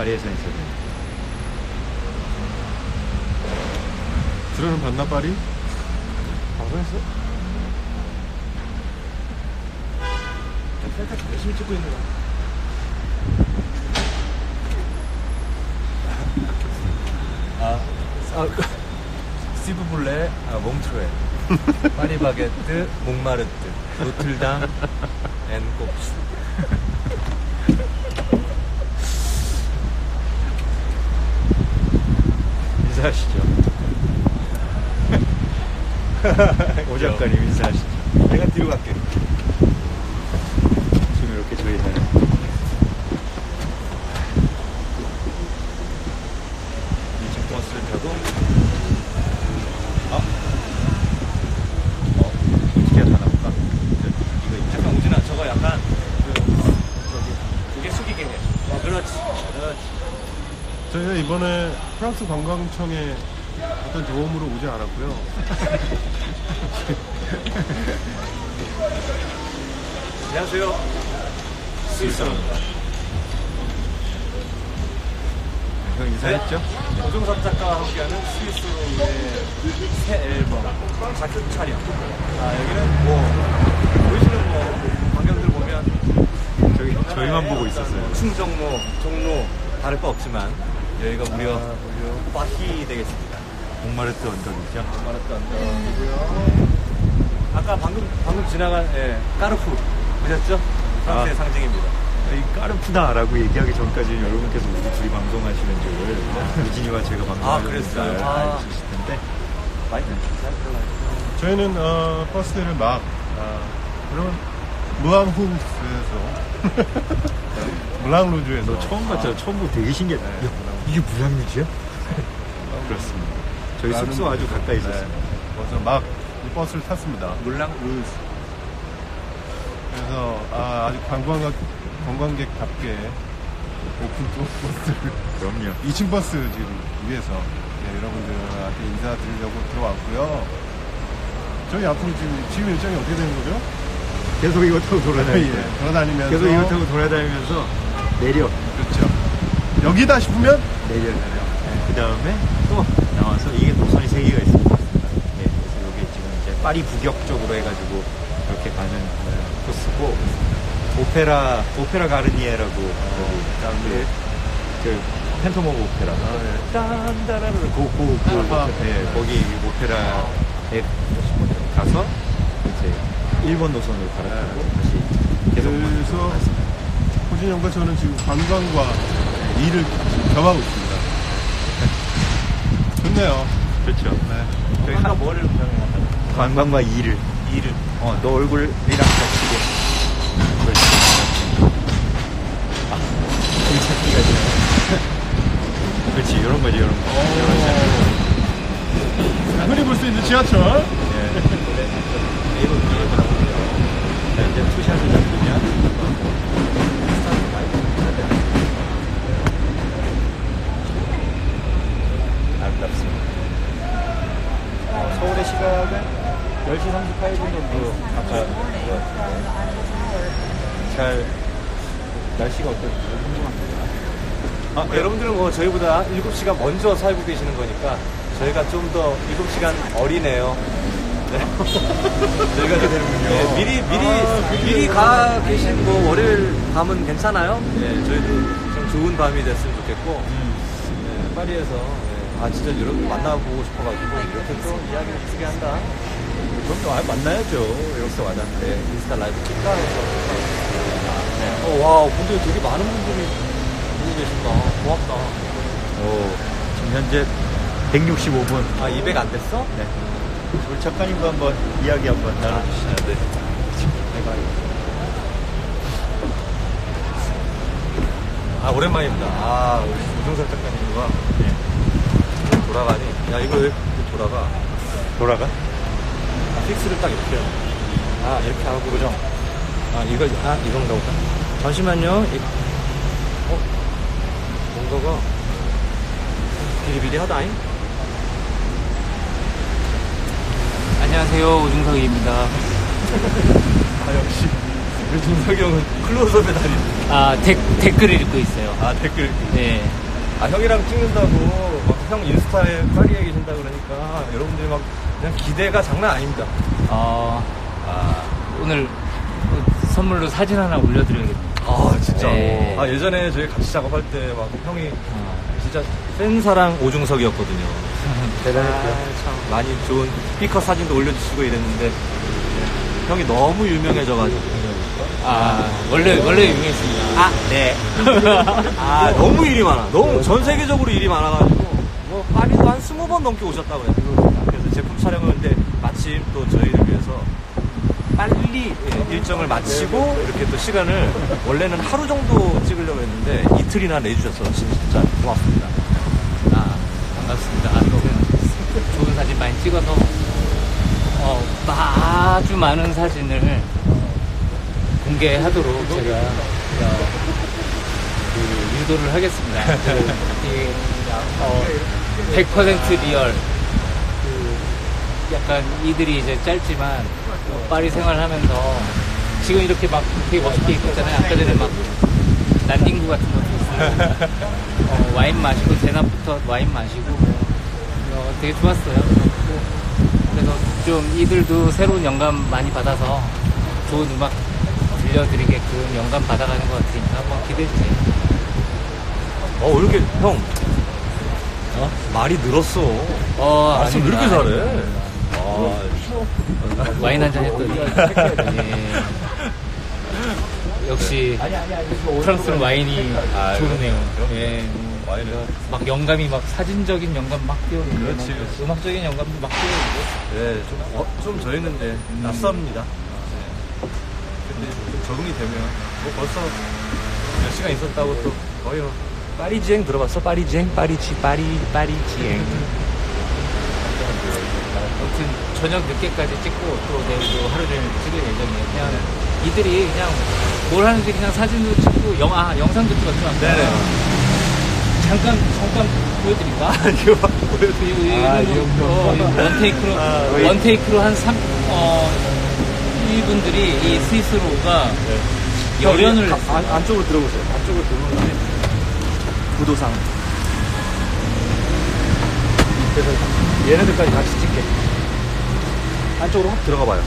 파리에서 했었는데. 들어는 봤나 파리? 방송했어? 살짝 열심히 찍고 있는 거야. 아, 아 스티브 블레, 아, 몽트레, 파리 바게트, 몽마르트, 노틀담, 앤 곱수. 인사하시죠. 오 작가님 인사하시죠. 내가 뒤로 갈게. 지금 이렇게 저희 사는 이층 버스를 타고 아, 어, 어떻게 하나 볼까? 이거? 잠깐 우진아, 저거 약간 그 저기 고개 숙이게 해. 어, 그렇지. 그렇지. 저희가 이번에 프랑스 관광청에 어떤 도움으로 오지 않았고요. 안녕하세요. 스위스로. 형 인사했죠? 오종섭 작가와 함께하는 스위스로의 새 앨범 자켓 촬영. 아 여기는 뭐 보이시는 뭐 광경들 보면 저희, 저희만 보고 있었어요. 충정로, 종로 다를 바 없지만 여기가 무려 아, 무려 바히 되겠습니다. 몽마르트 언덕이죠? 말았다 언덕이고요. 아까 방금 방금 지나간 예, 까르푸 보셨죠? 프랑스의 아. 상징입니다. 이 까르푸다라고 얘기하기 전까지는 여러분께서 우리 둘이 방송하시는 줄 유진이와 제가 아, 방송하는 그랬어요? 줄 아. 알으실 텐데 많이 잘 들어가요. 저희는 어, 버스를 막 아, 그러면 무앙후스에서 물랑루즈에서 너 처음 봤죠? 처음 보고 되게 신기했다. 네. 야, 이게 무량유지야? 그렇습니다. 저희 숙소 아주 가까이 네. 있었습니다. 그래서 막이 버스를 탔습니다. 물랑 루즈. 그래서 아, 아주 관광객 관광객답게 오픈 또 버스를 그럼요. 2층 버스 지금 위에서 네, 여러분들한테 인사드리려고 들어왔고요. 저희 앞으로 지금 지금 일정이 어떻게 되는 거죠? 계속 이거 타고 돌아다니고 예, 돌아다니면서 계속 이거 타고 돌아다니면서 내려 그렇죠. 여기다 싶으면 내려 내려. 그 다음에 또 나와서 이게 노선이 세 개가 있습니다. 예, 그래서 여기 지금 이제 파리 북역 쪽으로 해가지고 이렇게 가는 어, 코스고 오페라 오페라 가르니에라고 여기 가운데. 그 팬토머 오페라. 딴따라르 고고 고 아하. 예, 거기 오페라에 가서 이제 일본 노선으로 갈아타고 다시 계속 그래서 호진 형과 저는 지금 관광과 일을 겸하고 있습니다. 좋네요. 그렇죠. 네. 저희 아까 한- 뭐를 분명히 관광과 일을 일을. 어, 너 얼굴이랑 같이. 그렇지. 아, 이 찾기가 좀. 그렇지, 이런 거지, 이런 거. 이런 거. 흔히 볼 수 있는 지하철. 예. 이거 뒤에 들어가고요. 자, 이제 투샷을 잡으면. 스타트 마이크 해야 돼. 아름답습니다. 어, 서울의 시각은 10시 38분 정도 아까 잘 날씨가 어떨지 궁금합니다. 아, 여러분들은 뭐 저희보다 7시간 먼저 살고 계시는 거니까 저희가 좀 더 7시간 어리네요. 네. 저희가 되는군요. 네, 미리 미리 미리 가 계신 뭐 월요일 밤은 괜찮아요? 네, 저희도 좀 좋은 밤이 됐으면 좋겠고 네, 파리에서 네, 아 진짜 여러분 만나보고 싶어가지고 이렇게 또 이야기를 크게 한다. 그럼요, 아, 만나야죠. 이렇게 와닿는데. 인스타 라이브 찍다 해서 네. 어, 와 근데 되게 많은 분들이 계신다. 고맙다. 오, 지금 현재 165분. 아 200 안 됐어? 네. 우리 작가님과 한번 이야기 한번 나눠주시죠. 네. 아 오랜만입니다. 아 우리 우정석 작가님과 네. 돌아가니 야 이거 왜 이렇게 돌아가? 돌아가? 아, 픽스를 딱 이렇게 해요. 아 이렇게 하고 고정. 아 이거 아 이건가 보다. 잠시만요. 이, 어 뭔가가 비리비리하다잉. 안녕하세요 우중석입니다. 아, 역시. 준석이 형은 클로즈업에 다니. 아, 댓, 댓글을 읽고 있어요. 아 댓글. 네. 아 형이랑 찍는다고 막 형 인스타에 파리에 계신다 그러니까 여러분들이 막 그냥 기대가 장난 아닙니다. 어, 아, 오늘 선물로 사진 하나 올려드려야겠네요. 아 진짜. 네. 아 예전에 저희 같이 작업할 때 막 형이 어. 진짜 팬사랑 오중석이었거든요. 대단했고요. 아, 많이 좋은 스피커 사진도 올려주시고 이랬는데 네. 형이 너무 유명해져가지고. 아, 원래, 원래 유명했습니다. 아, 네. 아, 너무 일이 많아. 너무 전 세계적으로 일이 많아가지고 뭐 파리도 한 스무 번 넘게 오셨다고 해요. 그래서 제품 촬영을 했는데 마침 또 저희를 위해서 빨리 예, 일정을 마치고 이렇게 또 시간을 원래는 하루 정도 찍으려고 했는데 이틀이나 내주셔서 진짜 고맙습니다. 아, 반갑습니다. 아무튼 좋은 사진 많이 찍어서 어, 아주 많은 사진을 공개하도록 제가 어, 그 유도를 하겠습니다. 그, 이, 어, 100% 리얼. 그 약간 이들이 이제 짧지만 어, 파리 생활하면서 지금 이렇게 막 되게 멋있게 입고 있잖아요. 아까 전에 막 란딩구 같은 것도 있어요. 어, 와인 마시고 대낮부터 와인 마시고 어, 되게 좋았어요. 그래서- 좀 이들도 새로운 영감 많이 받아서 좋은 음악 들려드리게끔 영감 받아가는 것 같으니까 한번 기대해 주세요. 어, 왜 이렇게 형 어? 말이 늘었어. 어, 말씀 왜 이렇게. 잘해? 아, 와인 한 잔 했더니 예. 역시 프랑스는 와인이 아, 좋네요. 그럼요. 예. 와인을 막 영감이 막 사진적인 영감 막 뛰어오는데 그렇지, 막 그렇지. 음악적인 영감도 막 뛰어오는데 네, 좀, 어, 좀 저희는 네, 낯섭니다. 네. 근데 좀 적응이 되면, 뭐 벌써 몇 시간 있었다고 또 거의 뭐, 파리지행 들어봤어? 파리지행? 파리지, 파리, 파리지행. 아무튼 저녁 늦게까지 찍고 또 내일도 하루 종일 찍을 예정이에요. 그냥 이들이 그냥 뭘 하는지 그냥 사진도 찍고 영화, 영상도 찍었죠. 네네. 잠깐 잠깐 보여드릴까? 이거 보여드리고. 이거 아, 어, 원테이크로 아, 왜- 원테이크로 한 3, 어, 이분들이 이 스위스로가 네. 열연을 아, 했어요. 안, 안쪽으로 들어보세요. 안쪽으로 들어보면 구도상. 그래서 얘네들까지 같이 찍게. 안쪽으로 확 들어가 봐요.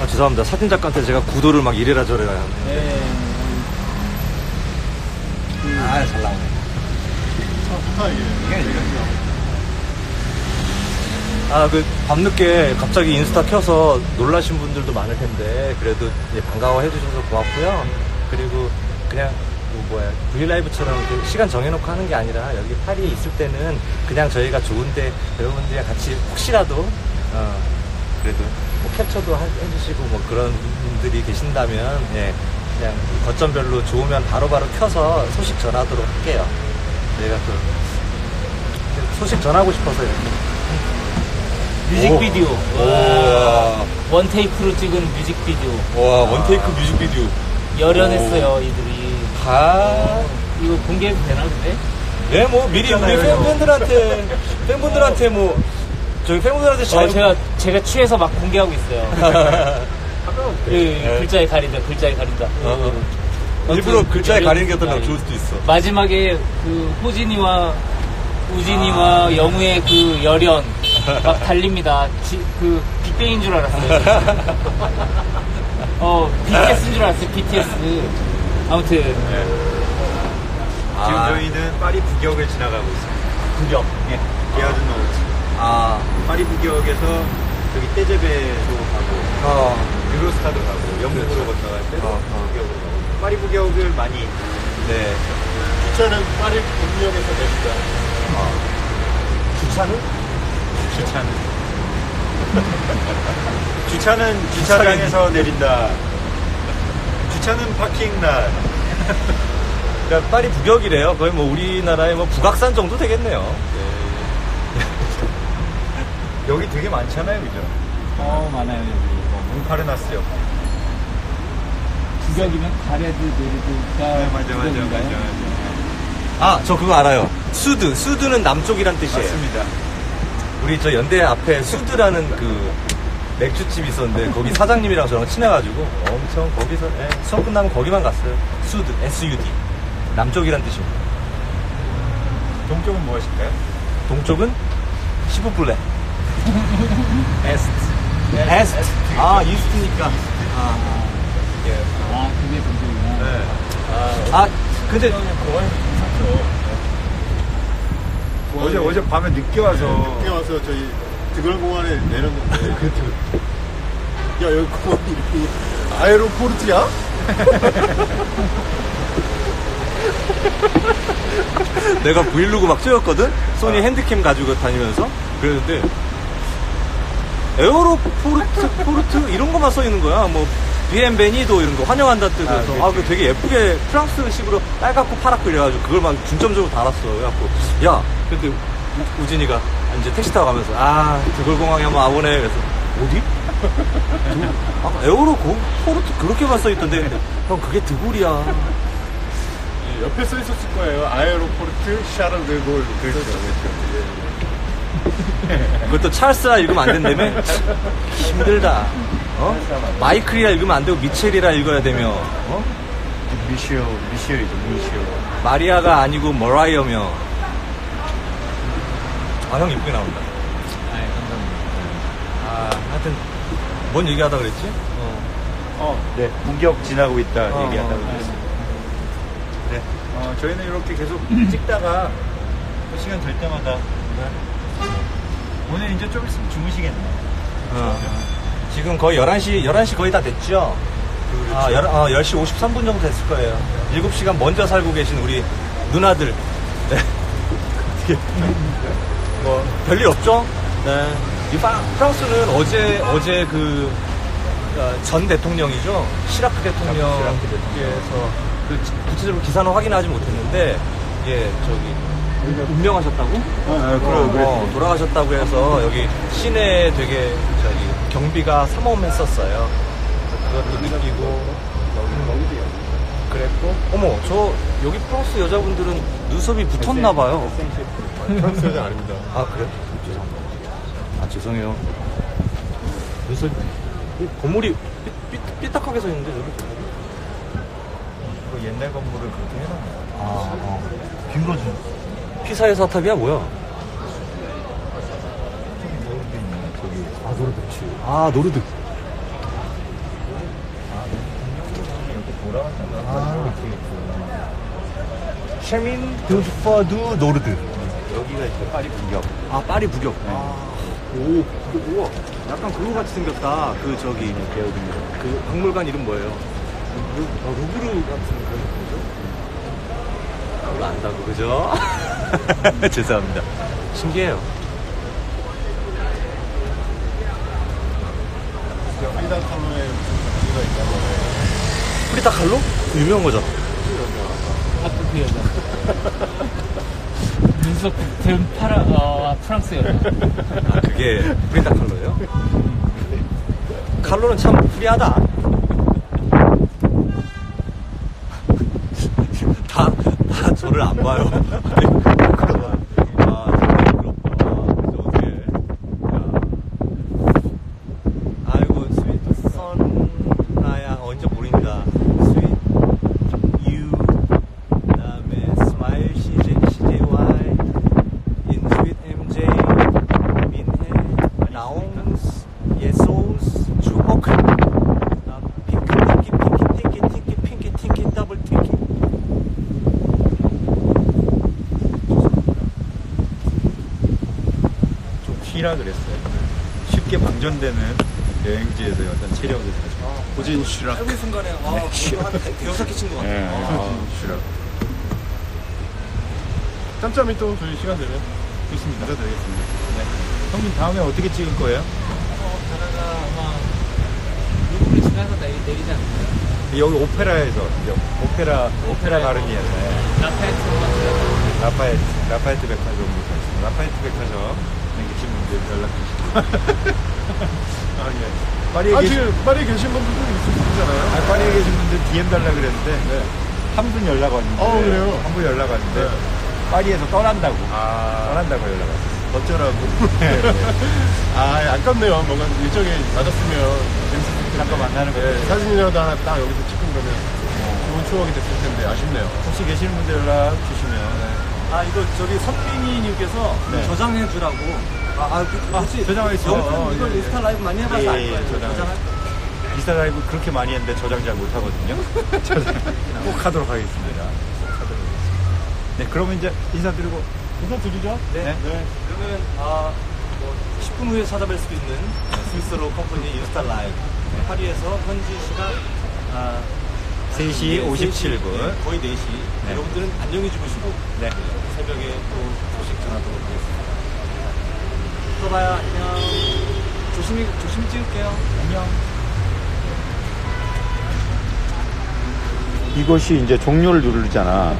아, 죄송합니다. 사진 작가한테 제가 구도를 막 이래라 저래라 하는데. 네. 아, 잘 나오네. 좋다 이게. 아, 그, 밤늦게 갑자기 인스타 켜서 놀라신 분들도 많을 텐데, 그래도 이제 반가워 해 주셔서 고맙고요. 그리고 그냥, 뭐, 뭐야, 브이라이브처럼 시간 정해놓고 하는 게 아니라, 여기 파리에 있을 때는 그냥 저희가 좋은데, 여러분들이랑 같이 혹시라도, 어, 그래도 뭐 캡처도 하- 해주시고 뭐 그런 분들이 계신다면, 예, 그냥 거점별로 좋으면 바로바로 켜서 소식 전하도록 할게요. 저희가 또, 소식 전하고 싶어서 이렇게. 뮤직비디오. 오. 원테이크로 찍은 뮤직비디오. 와 원테이크 뮤직비디오 열연했어요, 이들이. 다 이거 공개해도 되나, 근데? 네, 뭐 미리 우리 팬분들한테 팬분들한테 뭐 저희 팬분들한테 어, 잘 제가, 제가 취해서 막 공개하고 있어요. 그, 네. 글자에 가린다, 글자에 가린다. 어, 어. 일부러 아무튼 글자에 가리는 게 어떤 아니, 좋을 수도 있어. 마지막에 그 호진이와 우진이와 아. 영우의 그 열연 막 달립니다. 지- 그 빅뱅인 줄 알았어요. 어 BTS인 줄 알았어요. BTS. 아무튼 지금 아. 저희는 파리 북역을 지나가고 있습니다. 구경. 예, 게어든 노트. 아, 파리 북역에서 저기 떼제베도 가고 어, 유로스타도 가고 영국으로 그렇죠. 건너갈 때도 어, 어. 북역으로 가고 파리 북역을 많이 네. 주차는 파리 본역에서 냅니다. 주차는? 주차는 주차는 주차장에서 내린다. 주차는 파킹 날. 그러니까 파리 북역이래요. 거의 뭐 우리나라의 뭐 북악산 정도 되겠네요. 여기 되게 많잖아요, 그죠? 어 많아요 여기. 뭐 몽파르나스역. 구격이면 가레드 네르드가 네, 맞아, 맞아, 맞아, 맞아. 아, 저 그거 알아요. 수드. 수드는 남쪽이란 뜻이에요. 맞습니다. 우리 저 연대 앞에 수드라는 그 맥주집 있었는데 거기 사장님이랑 저랑 친해가지고 엄청 거기서 예, 수업 끝나면 거기만 갔어요. 수드, SUD. 남쪽이란 뜻입니다. 동쪽은 무엇일까요? 동쪽은 시부블레. 에스트. 에스트. 아, 이스트니까. 아, 예. 아, 그게 동쪽이구나. 아, 근데 어제 어제 밤에 늦게 와서 늦게 와서 저희 드걸공원에 내렸는데 그렇죠. 야 여기 공원이 이렇게 아에로포르트야? 내가 브이로그 막 찍었거든? 소니 핸드캠 가지고 다니면서. 그랬는데, 에어로포르트, 포르트? 이런 거만 써 있는 거야. 뭐, 비엔베니도 이런 거 환영한다 뜻에서. 아, 그 되게 예쁘게 프랑스식으로 빨갛고 파랗고 이래가지고 그걸 막 중점적으로 달았어. 그래갖고, 야, 근데 우- 우진이가 이제 택시 타고 가면서, 아, 드골공항에 한번 와보네. 그래서, 어디? 드- 아, 에어로 고, 포르트 그렇게만 써 있던데. 형, 그게 드골이야. 옆에 써 있었을 거예요. 아에로포르트 샤를드골 그렇죠. 그것도 찰스라 읽으면 안 된다며? 힘들다. 어? 마이클이라 읽으면 안 되고 미첼이라 읽어야 되며, 어? 미시오 미시오이죠 미시오. 마리아가 아니고 머라이어며. 아, 형 이쁘게 나온다. 아, 감사합니다. 아, 하여튼, 뭔 얘기하다 그랬지? 어. 어, 네. 부격 지나고 있다 어, 얘기한다고 어, 그랬습니다. 네. 어, 저희는 이렇게 계속 찍다가 또 시간 될 때마다 네. 오늘 이제 좀 있으면 주무시겠네요. 어. 지금 거의 11시, 11시 거의 다 됐죠? 아, 열, 어, 10시 53분 정도 됐을 거예요. 7시간 먼저 살고 계신 우리 누나들. 네. 어떻게, 뭐, 별일 없죠? 네. 이 파, 프랑스는 어제, 어제 그, 어, 전 대통령이죠. 시라크 대통령께서 그 구체적으로 기사는 확인하지 못했는데, 예, 저기, 운명하셨다고? 아, 어, 돌아가셨다고 해서 여기 시내에 되게 저기 경비가 삼엄했었어요. 그것도 느끼고 그랬고 어머 저 여기 프랑스 여자분들은 눈썹이 붙었나 봐요. 프랑스 여자 아닙니다. 아 그래? 죄송합니다. 아 죄송해요. 이 건물이 삐, 삐, 삐딱하게 서 있는데 저기 건물이? 그 옛날 건물을 그렇게 해놨나 아, 어. 빈 거죠. 피사의 사탑이야 뭐야? 저기 아 노르드치. 아 노르드. 이렇게 돌아왔다가 아, 셰민 드퍼드 노르드. 여기가 이제 파리 부격. 아 파리 부격. 아, 오, 그, 우와, 약간 그거 같이 생겼다. 그 저기 그 박물관 이름 뭐예요? 루, 어, 루브르 같은 그런 느낌이죠? 별로 안다고 그죠? 죄송합니다. 신기해요. 프리다 칼로에 무슨 가지가 있다고. 프리타 칼로? 그 유명한 거죠. 아까 그 여자. 눈썹 붙은 파라, 어, 프랑스 여자. 아, 그게 프리타 칼로예요? 칼로는 참 프리하다. 다, 다 저를 안 봐요. 부끄러워. 아, 정말 부끄럽다. 저 어떡해. 야. 아이고, 스윗 선, 나야, 언제 보린다. 스윗 유, 그 다음에 스마일 CJ, CJY, 인스윗 MJ, 민해, 나옹스, 예소스, 주옥, 아, 핑크, 팅키, 핑키, 팅키, 팅키, 핑키, 팅키, 더블 팅키. 좀 튀라 그랬어요. 쉽게 방전되는 여행지에서의 어떤 체력을 가지고. 고진 슈락. 짧은 순간에, 아, 그거 한 대여섯 개친 것 같아요. 아. 슈락. 짬짬이 또 저희 시간 되면 좋습니다. 인사드리겠습니다. 형님 다음에 어떻게 찍을 거예요? 어, 가다가 아마 루브르 지나서 내리, 내리지 않을까요? 여기 오페라에서 이제 오페라 오페라 가르니에서 라파에트 같은 라파에트 라파에트. 라파에트 백화점 계신 분들 연락 주시고 아, 예. 파리에 아, 계신 지금 파리에 계신 분들도 있으시잖아요. 아, 파리에 계신 분들 DM 달라 그랬는데 한분 연락 왔는데 어, 그래요? 한 분 연락 왔는데 네. 파리에서 떠난다고 아, 떠난다고 연락 왔어요. 어쩌라고. 네, 아, 아깝네요. 뭔가 일정에 맞았으면 재밌었을 텐데. 잠깐 만나는 거. 네, 사진이라도 하나 딱 여기서 찍은 거면 좋은 추억이 됐을 텐데 아쉽네요. 혹시 계시는 분들 연락 주시면. 아 이거 저기 선빈이님께서 네. 저장해 주라고. 아, 아 그, 아, 혹시 저장하겠습니다. 영상 어, 이걸 예, 예. 인스타 라이브 많이 해봐서 예, 알 예, 거예요. 저장. 인스타 라이브 그렇게 많이 했는데 저장 잘 못하거든요. 저장 꼭 하도록 하겠습니다. 꼭 하도록 하겠습니다. 네, 그러면 이제 인사드리고. 인사드리죠? 네. 그러면 아, 뭐 10분 후에 찾아뵐 수 있는 스위스로 컴퍼니 인스타 라이브 파리에서 현지 시간 아, 3시 57분. 네, 거의 4시 네. 여러분들은 안녕히 주무시고 네. 새벽에 또 소식 전하도록 하겠습니다 또 봐요 안녕 조심히 조심히 찍을게요 안녕. 이것이 이제 종료를 누르잖아.